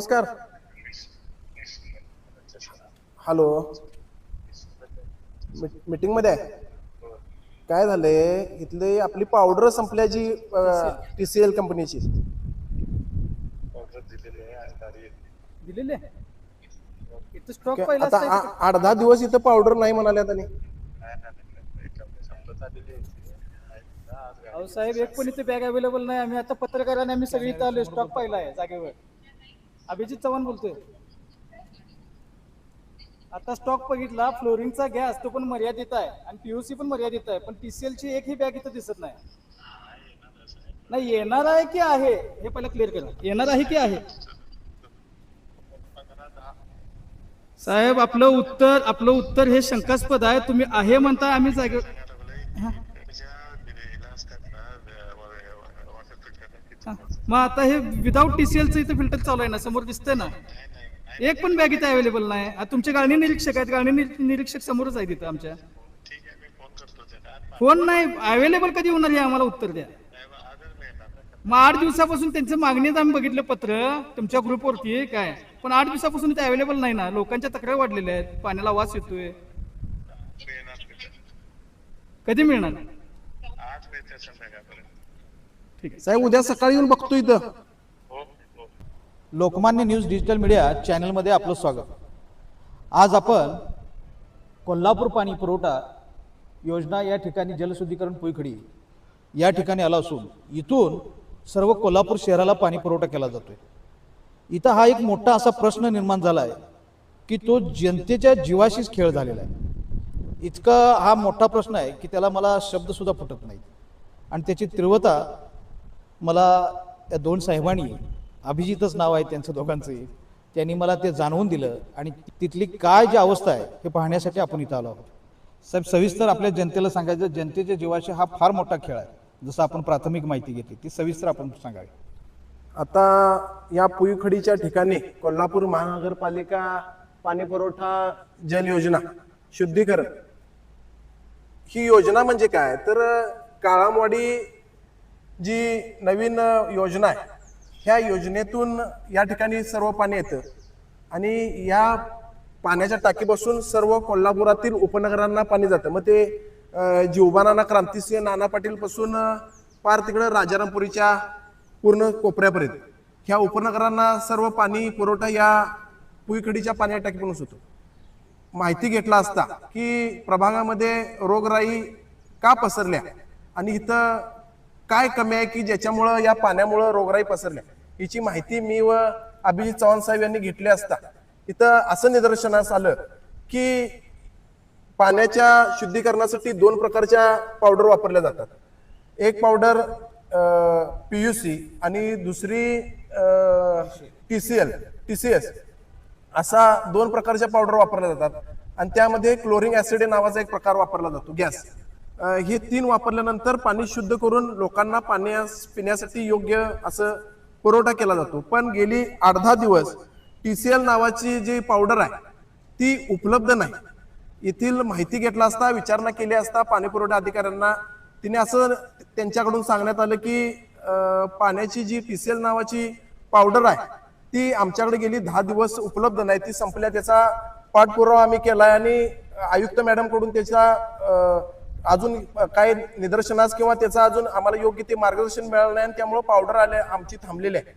नमस्कार. हॅलो मीटिंगमध्ये आहे. काय झालंय? इथले आपली पावडर संपल्याची टी सी एल कंपनीची दिलेले आठ दहा दिवस इथं पावडर नाही म्हणाले अहो साहेब एक पण इथे बॅग अवेलेबल नाही. आम्ही आता पत्रकाराने आम्ही सगळी इथं आलोय. स्टॉक पहिला आहे जागेवर. अभिजित चव्हाण बोलतोय. आता स्टॉक बघितला फ्लोरिंगचा गॅस तो पण मर्यादित आहे आणि पीयूसी पण मर्यादित आहे पण टीसीएल ची एक ही बॅग इथं दिसत नाही. नाही येणार आहे की आहे? हे पहिला क्लिअर करा येणार आहे की आहे? साहेब आपलं उत्तर आपलं उत्तर हे शंकास्पद आहे. तुम्ही आहे म्हणताय आम्ही जागे हा. हा. मग आता हे विदाऊट टीसीएलचं इथं फिल्टर चालू आहे ना समोर दिसतंय ना? एक पण बॅग इथे अवेलेबल नाही. आता तुमचे गाळणी निरीक्षक आहेत गाळणी निरीक्षक समोरच आहेत इथं आमच्या. फोन नाही अवेलेबल कधी होणार हे आम्हाला उत्तर द्या. मग आठ दिवसापासून त्यांचं मागणीच आम्ही बघितलं पत्र तुमच्या ग्रुपवरती काय. पण आठ दिवसापासून ते अवेलेबल नाही ना. लोकांच्या तक्रार वाढलेल्या आहेत पाण्याला वास येतोय. कधी मिळणार. ठीक आहे. साहेब उद्या सकाळी येऊन बघतो इथं. लोकमान्य न्यूज डिजिटल मीडिया चॅनलमध्ये आपलं स्वागत. आज आपण कोल्हापूर पाणी पुरवठा योजना या ठिकाणी जलशुद्धीकरण पुईखडी या ठिकाणी आला असून इथून सर्व कोल्हापूर शहराला पाणी पुरवठा केला जातोय. इथं हा एक मोठा असा प्रश्न निर्माण झाला आहे की तो जनतेच्या जीवाशीच खेळ झालेला आहे. इतका हा मोठा प्रश्न आहे की त्याला मला शब्दसुद्धा फुटत नाहीत. आणि त्याची तीव्रता मला या दोन साहेबांनी अभिजितच नाव आहे त्यांचं दोघांचं त्यांनी मला ते जाणवून दिलं आणि तिथली काय जी अवस्था आहे हे पाहण्यासाठी आपण इथं आलो आहोत. साहेब सविस्तर आपल्या जनतेला सांगायचं जनतेच्या जीवाशी हा फार मोठा खेळ आहे जसं आपण प्राथमिक माहिती घेतली ती सविस्तर आपण सांगावी. आता या पुईखडीच्या ठिकाणी कोल्हापूर महानगरपालिका पाणी पुरवठा जल योजना शुद्धीकरण ही योजना म्हणजे काय? तर काळामवाडी जी नवीन योजना आहे ह्या योजनेतून या ठिकाणी सर्व पाणी येतं. आणि या पाण्याच्या टाकीपासून सर्व कोल्हापुरातील उपनगरांना पाणी जातं. मग ते जीवबानाना क्रांतिसिंह नाना पाटील पासून पार तिकडं राजारामपुरीच्या पूर्ण कोपऱ्यापर्यंत. ह्या उपनगरांना सर्व पाणी पुरवठा या पुईखडीच्या पाण्या टाकीपासूनच होतो. माहिती घेतला असता की प्रभागामध्ये रोगराई का पसरल्या? आणि इथं काय कमी आहे की ज्याच्यामुळं या पाण्यामुळं रोगराई पसरल्या हिची माहिती मी व अभिजित चव्हाण साहेब यांनी घेतली असता. इथं असं निदर्शनास आलं की पाण्याच्या शुद्धीकरणासाठी दोन प्रकारच्या पावडर वापरल्या जातात. एक पावडर पी यू सी आणि दुसरी T C L T C S असा दोन प्रकारच्या पावडर वापरल्या जातात. आणि त्यामध्ये क्लोरिंग ऍसिड नावाचा एक प्रकार वापरला जातो गॅस. हे तीन वापरल्यानंतर पाणी शुद्ध करून लोकांना पाण्यास पिण्यासाठी योग्य असं पुरवठा केला जातो. पण गेली अर्धा दिवस टी सी एल नावाची जी पावडर आहे ती उपलब्ध नाही. येथील माहिती घेतला असता विचारणा केली असता पाणी पुरवठा अधिकाऱ्यांना तिने असं त्यांच्याकडून सांगण्यात आलं की पाण्याची जी पी सी एल नावाची पावडर आहे ती आमच्याकडे गेली दहा दिवस उपलब्ध नाही. ती संपल्या त्याचा पाठपुरावा आम्ही केलाय आणि आयुक्त मॅडमकडून त्याचा अं, अजून काय निदर्शनास किंवा त्याचा अजून आम्हाला योग्य ते मार्गदर्शन मिळालं नाही आणि त्यामुळे पावडर आले आमची थांबलेली आहे.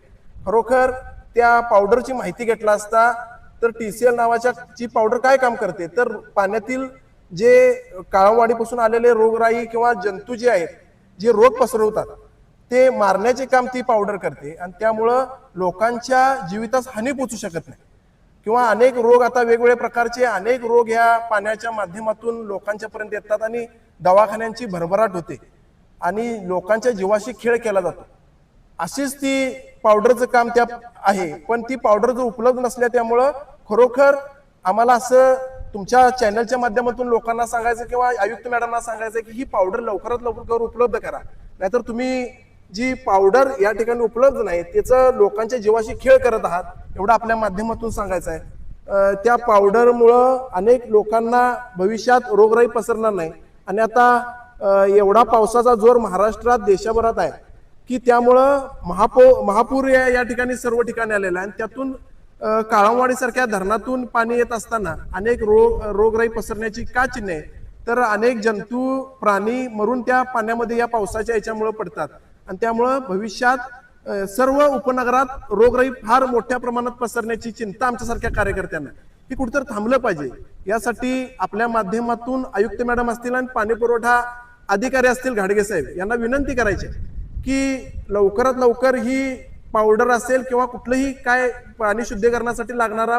खरोखर त्या पावडरची माहिती घेतला असता तर टी सी एल नावाच्या ची पावडर काय काम करते? तर पाण्यातील जे काळावाडीपासून आलेले रोगराई किंवा जंतू जे आहेत जे रोग पसरवतात ते मारण्याचे काम ती पावडर करते आणि त्यामुळं लोकांच्या जीवितास हानी पोचू शकत नाही. किंवा अनेक रोग आता वेगवेगळ्या प्रकारचे अनेक रोग ह्या पाण्याच्या माध्यमातून लोकांच्या पर्यंत येतात आणि दवाखान्यांची भरभराट होते. आणि लोकांच्या जीवाशी खेळ केला जातो. अशीच ती पावडरचं काम त्या आहे. पण ती पावडर जर उपलब्ध नसल्या त्यामुळं खरोखर आम्हाला असं तुमच्या चॅनलच्या माध्यमातून लोकांना सांगायचं किंवा आयुक्त मॅडमना सांगायचं की ही पावडर लवकरात लवकर उपलब्ध करा. नाहीतर तुम्ही जी पावडर या ठिकाणी उपलब्ध नाही त्याचं लोकांच्या जीवाशी खेळ करत आहात एवढं आपल्या माध्यमातून सांगायचं आहे. त्या पावडरमुळं अनेक लोकांना भविष्यात रोगराई पसरणार नाही. आणि आता एवढा पावसाचा जोर महाराष्ट्रात देशाभरात आहे की त्यामुळं महापो महापूर या या ठिकाणी सर्व ठिकाणी आलेला आहे. आणि त्यातून अ, काळावाडीसारख्या धरणातून पाणी येत असताना अनेक रोग रोगराई पसरण्याची का चिन्हे? आहे? तर अनेक जंतू प्राणी मरून त्या पाण्यामध्ये या पावसाच्या याच्यामुळे पडतात. आणि त्यामुळं भविष्यात सर्व उपनगरात रोगराई फार मोठ्या प्रमाणात पसरण्याची चिंता आमच्यासारख्या कार्यकर्त्यांना ही कुठेतरी थांबलं पाहिजे. यासाठी आपल्या माध्यमातून आयुक्त मॅडम असतील आणि पाणी पुरवठा अधिकारी असतील घाडगे साहेब यांना विनंती करायची की लवकरात लवकर ही पावडर असेल किंवा कुठलंही काय पाणी शुद्धीकरणासाठी लागणारा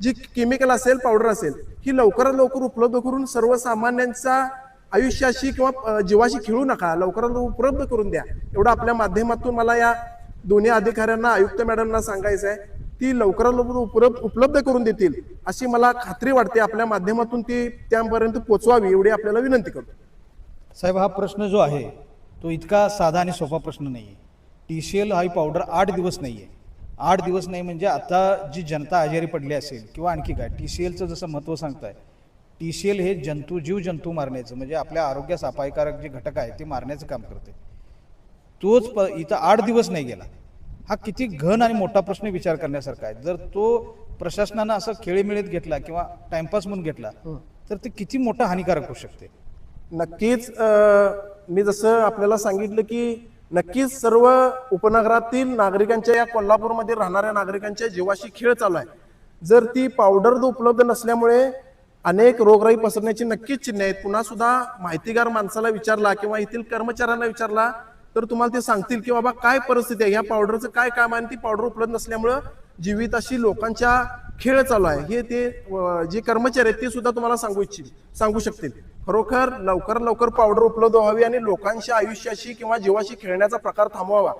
जी केमिकल असेल पावडर असेल ही लवकरात लवकर उपलब्ध करून सर्वसामान्यांचा आयुष्याशी किंवा जीवाशी खेळू नका. लवकरात उपलब्ध करून द्या. एवढं आपल्या माध्यमातून मला या दोन्ही अधिकाऱ्यांना आयुक्त मॅडमना सांगायचं आहे. ती लवकरात लवकर उपलब्ध उपलब्ध करून देतील अशी मला खात्री वाटते. आपल्या माध्यमातून ती त्यापर्यंत पोचवावी एवढी आपल्याला विनंती करतो. साहेब हा प्रश्न जो आहे तो इतका साधा आणि सोपा प्रश्न नाही आहे टी सी एल हा पावडर आठ दिवस नाही आहे आठ दिवस नाही म्हणजे आता जी जनता आजारी पडली असेल किंवा आणखी काय टी सी एलचं जसं महत्त्व सांगताय टी सी एल हे जंतू जीव जंतू मारण्याचं म्हणजे आपल्या आरोग्यास अपायकारक जे घटक आहे ते मारण्याचं काम करते. तोच प इथं आठ दिवस नाही गेला. हा किती घन आणि मोठा प्रश्न विचार करण्यासारखा आहे. जर तो प्रशासनानं असं खेळीमेळीत घेतला किंवा टाइमपास म्हणून घेतला तर ते किती मोठा हानिकारक होऊ शकते? नक्कीच मी जसं आपल्याला सांगितलं की नक्कीच सर्व उपनगरातील नागरिकांच्या या कोल्हापूरमध्ये राहणाऱ्या नागरिकांच्या जीवाशी खेळ चालू आहे. जर ती पावडर उपलब्ध नसल्यामुळे अनेक रोगराई पसरण्याची नक्कीच चिन्ह आहेत. पुन्हा सुद्धा माहितीगार माणसाला विचारला किंवा येथील कर्मचाऱ्यांना विचारला तर तुम्हाला ते सांगतील की बाबा काय परिस्थिती आहे? या पावडरचं काय काम आहे? आणि ती पावडर उपलब्ध नसल्यामुळं जीविताशी लोकांच्या खेळ चालू आहे. हे ते जे कर्मचारी आहेत ते सुद्धा तुम्हाला सांगू इच्छित सांगू शकतील. खरोखर लवकर लवकर पावडर उपलब्ध व्हावी आणि लोकांच्या आयुष्याशी किंवा जीवाशी खेळण्याचा प्रकार थांबवावा.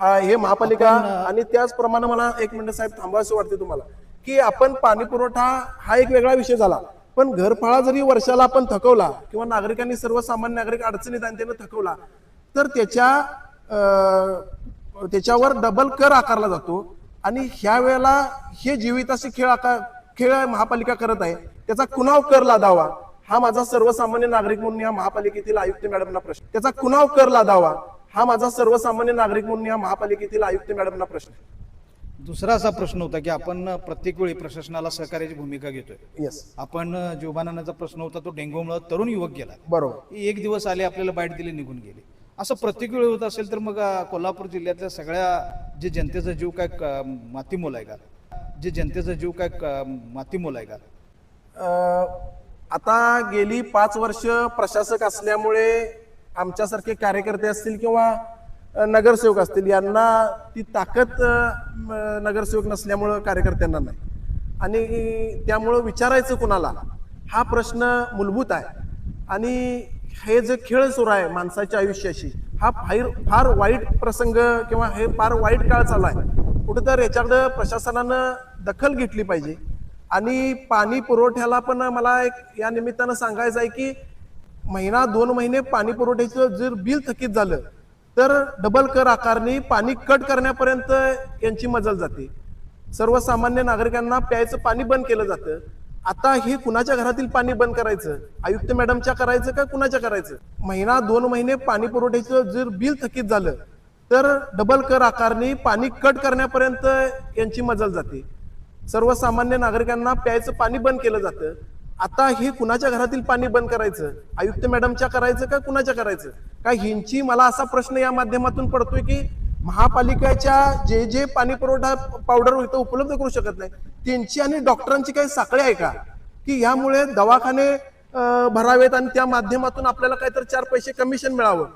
हा हे महापालिका आणि त्याचप्रमाणे मला एक मिनिट साहेब थांबवायचं वाटते तुम्हाला की आपण पाणी पुरवठा हा एक वेगळा विषय झाला. पण घरफाळा जरी वर्षाला आपण थकवला किंवा नागरिकांनी सर्वसामान्य नागरिक अडचणीत आणि त्यानं थकवला तर त्याच्या त्याच्यावर डबल कर आकारला जातो. आणि ह्या वेळेला हे जीविताशी खेळ आकार खेळ महापालिका करत आहे त्याचा कुणाव कर लादावा हा माझा सर्वसामान्य नागरिक म्हणून या महापालिकेतील आयुक्त मॅडमना प्रश्न. त्याचा कुणाव कर लादावा हा माझा सर्वसामान्य नागरिक म्हणून या महापालिकेतील आयुक्त मॅडमना प्रश्न. दुसरा असा प्रश्न होता की आपण प्रत्येक वेळी प्रशासनाला सहकार्याची भूमिका घेतोय. येस आपण जीवबानाचा प्रश्न होता तो डेंगूमुळे तरुण युवक गेला. बरोबर. एक दिवस आले आपल्याला बाईट दिली निघून गेले. असं प्रत्येक वेळी होत असेल तर मग कोल्हापूर जिल्ह्यातल्या सगळ्या जे जनतेचा जीव काय मातीमोल आहे का? जे जनतेचा जीव काय क- मातीमोल आहे का? आता गेली पाच वर्ष प्रशासक असल्यामुळे आमच्यासारखे कार्यकर्ते असतील किंवा नगरसेवक असतील. यांना ती ताकद नगरसेवक नसल्यामुळं कार्यकर्त्यांना नाही. आणि त्यामुळं विचारायचं कुणाला? हा प्रश्न मूलभूत आहे. आणि हे जे खेळ सुरू आहे माणसाच्या आयुष्याशी हा फार फार वाईट प्रसंग किंवा हे फार वाईट काळ चालू आहे. कुठेतरी याच्याकडं प्रशासनानं दखल घेतली पाहिजे. आणि पाणी पुरवठ्याला पण मला एक या निमित्तानं सांगायचं आहे की महिना दोन महिने पाणी पुरवठ्याचं जर बिल थकीत झालं तर डबल कर आकारणी पाणी कट करण्यापर्यंत यांची मजल जाते. सर्वसामान्य नागरिकांना प्यायचं पाणी बंद केलं जातं. आता हे कुणाच्या घरातील पाणी बंद करायचं? आयुक्त मॅडमच्या करायचं का कुणाच्या करायचं? महिना दोन महिने पाणी पुरवठ्याचं जर बिल थकीत झालं तर डबल कर आकारणी पाणी कट करण्यापर्यंत यांची मजल जाते. सर्वसामान्य नागरिकांना प्यायचं पाणी बंद केलं जातं. आता हे कुणाच्या घरातील पाणी बंद करायचं? आयुक्त मॅडमच्या करायचं का कुणाच्या करायचं? का ह्यांची मला असा प्रश्न या माध्यमातून पडतोय की महापालिकेच्या जे जे पाणी पुरवठा पावडर इथं उपलब्ध करू शकत नाही त्यांची आणि डॉक्टरांची काही साखळी आहे का? की यामुळे दवाखाने भरावेत आणि त्या माध्यमातून आपल्याला काहीतरी चार पैसे कमिशन मिळावं?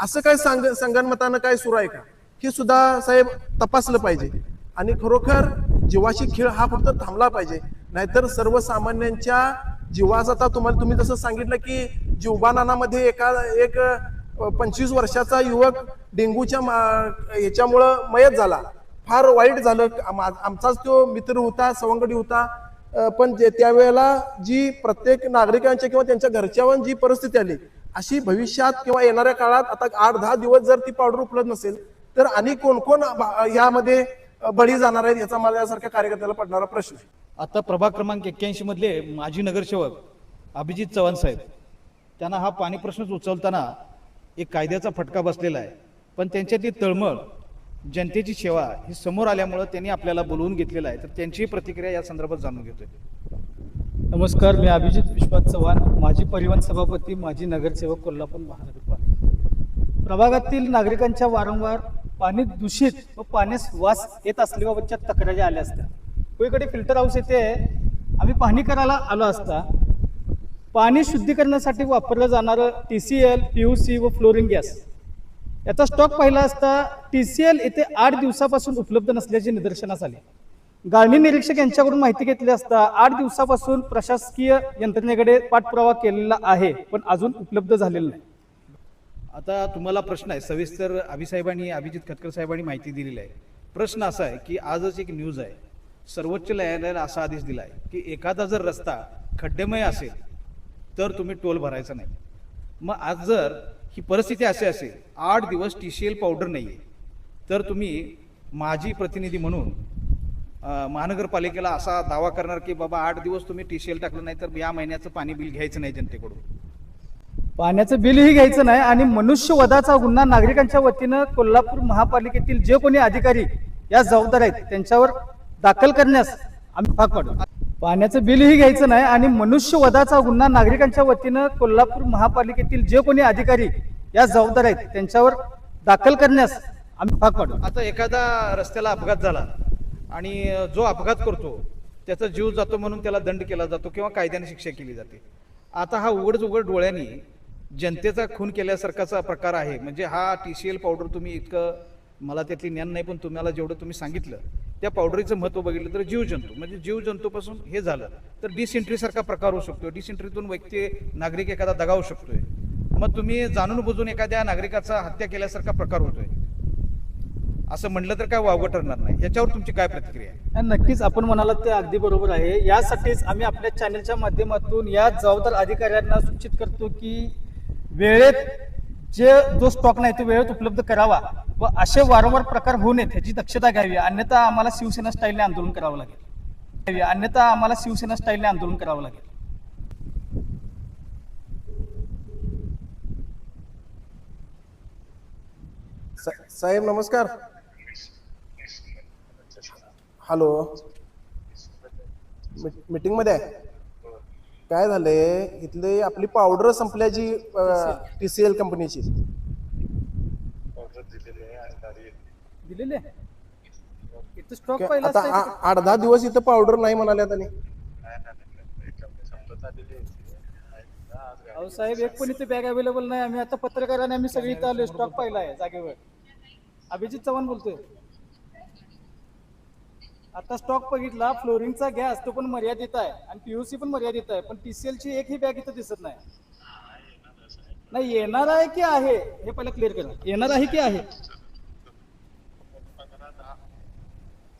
असं काय सांग संगणमतानं काय सुरू आहे का? हे सुद्धा साहेब तपासलं पाहिजे. आणि खरोखर जीवाशी खेळ हा फक्त थांबला पाहिजे. नाहीतर सर्वसामान्यांच्या जीवाज आता तुम्हाला तुम्ही जसं सांगितलं की जीवबानामध्ये एका एक पंचवीस वर्षाचा युवक डेंग्यूच्या मा- ह्याच्यामुळं मयत झाला. फार वाईट झालं. आमचाच तो मित्र होता सवंगडी होता. पण त्यावेळेला जी प्रत्येक नागरिकांच्या किंवा त्यांच्या घरच्यावर जी परिस्थिती आली अशी भविष्यात किंवा येणाऱ्या काळात आता आठ दहा दिवस जर ती पावडर उपलब्ध नसेल तर आणि कोण कोण यामध्ये बळी जाणार आहेत याचा माझ्यासारख्या कार्यकर्त्याला पडणारा प्रश्न आहे. आता प्रभाग क्रमांक एक्क्याऐंशी मधले माजी नगरसेवक अभिजित चव्हाण साहेब त्यांना हा पाणी प्रश्नच उचलताना एक कायद्याचा फटका बसलेला आहे. पण त्यांच्यातली तळमळ जनतेची सेवा ही समोर आल्यामुळं त्यांनी आपल्याला बोलवून घेतलेलं आहे. तर त्यांचीही प्रतिक्रिया या संदर्भात जाणून घेतोय. नमस्कार मी अभिजित विश्वास चव्हाण माजी परिवहन सभापती माजी नगरसेवक कोल्हापूर महानगरपालिका. प्रभागातील नागरिकांच्या वारंवार पाणी दूषित व पाण्यास वास येत असल्याबाबतच्या तक्रारी आल्या असत्या. कोईकडे फिल्टर हाऊस येथे आम्ही पाहणी करायला आलो असता पाणी शुद्धीकरणासाठी वापरलं जाणारं T C L P U C व फ्लोरिंग गॅस याचा स्टॉक पाहिला असता टी सी एल येथे आठ दिवसापासून उपलब्ध नसल्याचे निदर्शनास आले. गाळणी निरीक्षक यांच्याकडून माहिती घेतली असता आठ दिवसापासून प्रशासकीय यंत्रणेकडे पाठपुरावा केलेला आहे पण अजून उपलब्ध झालेला नाही. आता तुम्हाला प्रश्न आहे सविस्तर अभिसाहेबांनी अभिजित खतकर साहेबांनी माहिती दिलेली आहे. प्रश्न असा आहे की आजच एक न्यूज आहे. सर्वोच्च न्यायालयाला असा आदेश दिला आहे की एखादा जर रस्ता खड्डेमय असेल तर तुम्ही टोल भरायचा नाही. मग आज जर ही परिस्थिती अशी असेल आठ दिवस टी सी एल पावडर नाही आहे तर तुम्ही माझी प्रतिनिधी म्हणून महानगरपालिकेला असा दावा करणार की बाबा आठ दिवस तुम्ही टी सी एल टाकलं नाही तर या महिन्याचं पाणी बिल घ्यायचं नाही जनतेकडून. पाण्याचं बिलही घ्यायचं नाही आणि मनुष्यवधाचा गुन्हा नागरिकांच्या वतीनं कोल्हापूर महापालिकेतील जे कोणी अधिकारी या जबाबदार आहेत त्यांच्यावर दाखल करण्यास आम्ही भाग पाडू पाण्याचं बिलही घ्यायचं नाही आणि मनुष्यवधाचा गुन्हा नागरिकांच्या वतीनं कोल्हापूर महापालिकेतील जे कोणी अधिकारी या जबाबदार आहेत त्यांच्यावर दाखल करण्यास आम्ही भाग पाडू आता एखादा रस्त्याला अपघात झाला आणि जो अपघात करतो त्याचा जीव जातो म्हणून त्याला दंड केला जातो किंवा कायद्याने शिक्षा केली जाते. आता हा उघडच उघड डोळ्यांनी जनतेचा खून केल्यासारखाचा प्रकार आहे. म्हणजे हा टी सी एल पावडर तुम्ही इतकं मला त्यातली ज्ञान नाही पण तुम्हाला जेवढं तुम्ही सांगितलं त्या पावडरीचं महत्त्व बघितलं तर जीवजंतू म्हणजे जीवजंतूपासून हे झालं. तर डिसेंट्रीसारखा प्रकार होऊ शकतो डिसेंट्रीतून व्यक्ती नागरिक एखादा दगावू शकतोय. मग तुम्ही जाणून बुजून एखाद्या नागरिकाचा हत्या केल्यासारखा प्रकार होतोय. असं म्हटलं तर काय वावगं ठरणार नाही. याच्यावर तुमची काय प्रतिक्रिया आहे? नक्कीच आपण म्हणालात ते अगदी बरोबर आहे. यासाठीच आम्ही आपल्या चॅनलच्या माध्यमातून या जबाबदार अधिकाऱ्यांना सूचित करतो की वेळेत जे जो स्टॉक नाही तो वेळेत उपलब्ध करावा व असे वारंवार प्रकार होऊ नयेत ह्याची दक्षता घ्यावी. अन्यथा आम्हाला शिवसेना स्टाईलने आंदोलन करावं लागेल. अन्यथा आम्हाला शिवसेना स्टाईलने आंदोलन करावं लागेल. साहेब नमस्कार. हॅलो मीटिंगमध्ये आहे? काय झालंय इथले आपली पावडर संपल्याची टी सी एल कंपनीची दिलेले स्टॉक आता आ- आठ दहा दिवस इथं पावडर नाही म्हणाले आणि अहो साहेब एक पण इथे बॅग अवेलेबल नाही. आम्ही आता पत्रकाराने आम्ही सगळी इथं आलो स्टॉक पाहिला आहे जागेवर. अभिजित चव्हाण बोलतोय. आता स्टॉक बघितला फ्लोरिंगचा गॅस तो पण मर्यादित आहे आणि पीयूसी पण मर्यादित आहे पण टीसीएल ची एकही बॅग इथं दिसत नाही. नाही येणार आहे की आहे? हे पहिलं क्लिअर करा. येणार आहे की आहे?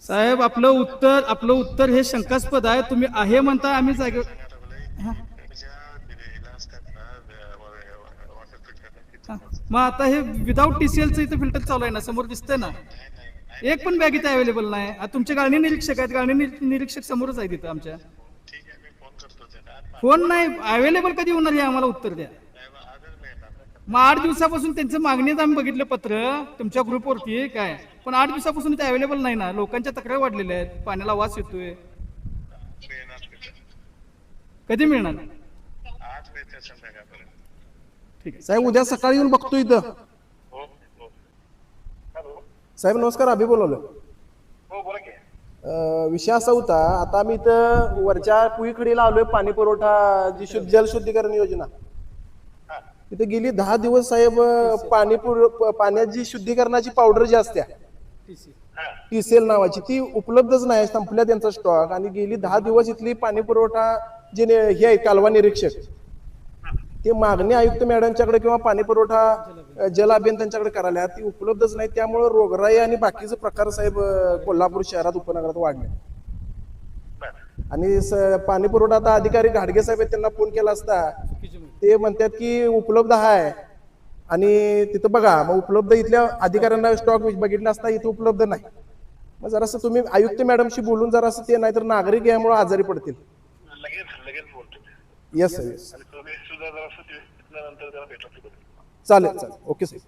साहेब आपलं उत्तर आपलं उत्तर हे शंकास्पद आहे. तुम्ही आहे म्हणता आम्ही जागे. मग आता हे विदाऊट टीसीएलचं इथं फिल्टर चालू आहे ना समोर दिसतंय ना? एक पण बॅग इथं अवेलेबल नाही. आता तुमचे गाळणी निरीक्षक आहेत. गाळणी निर- निरीक्षक समोरच आहेत इथं आमच्या. फोन नाही. अवेलेबल कधी होणार हे आम्हाला उत्तर द्या. मग आठ दिवसापासून त्यांचं मागणीच आम्ही बघितलं पत्र. तुमच्या ग्रुपवरती काय? पण आठ दिवसापासून ते अवेलेबल नाही ना. लोकांच्या तक्रारी वाढलेल्या आहेत. पाण्याला वास येतोय. कधी मिळणार? ठीक आहे. साहेब उद्या सकाळी येऊन बघतो इथं. साहेब नमस्कार अभि बोलवलं. अं, विषय असा होता आता आम्ही इथं वरच्या पुईकडीला आलोय पाणी पुरवठा जी शुद्ध जलशुद्धीकरण योजना. तिथे गेली दहा दिवस साहेब अं, पाणी पुर प- पाण्याची शुद्धीकरणाची पावडर जी असत्या TC. टीसीएल नावाची ती उपलब्धच नाही संपल्या त्यांचा स्टॉक आणि गेली दहा दिवस इथली पाणी पुरवठा जे ने- हे आहे कालवा निरीक्षक. ते मागणी आयुक्त मॅडमच्याकडे किंवा पाणी पुरवठा जल अभियंत्यांच्याकडे करायला ती उपलब्धच नाही. त्यामुळे रोगराई आणि बाकीचे प्रकार साहेब कोल्हापूर शहरात उपनगरात वाढले. आणि पाणी पुरवठा आता अधिकारी घाडगे साहेब त्यांना फोन केला असता. ते म्हणतात की उपलब्ध आहे आणि तिथं बघा मग उपलब्ध इथल्या अधिकाऱ्यांना स्टॉक बघितला असता इथं उपलब्ध नाही. मग जरासं तुम्ही आयुक्त मॅडमशी बोलून जरासं ते नाही तर नागरिक यामुळे आजारी पडतील. लगेच लगेच बोलतो. येस सर येस त्याला भेटला चालेल चालेल. Okay sir.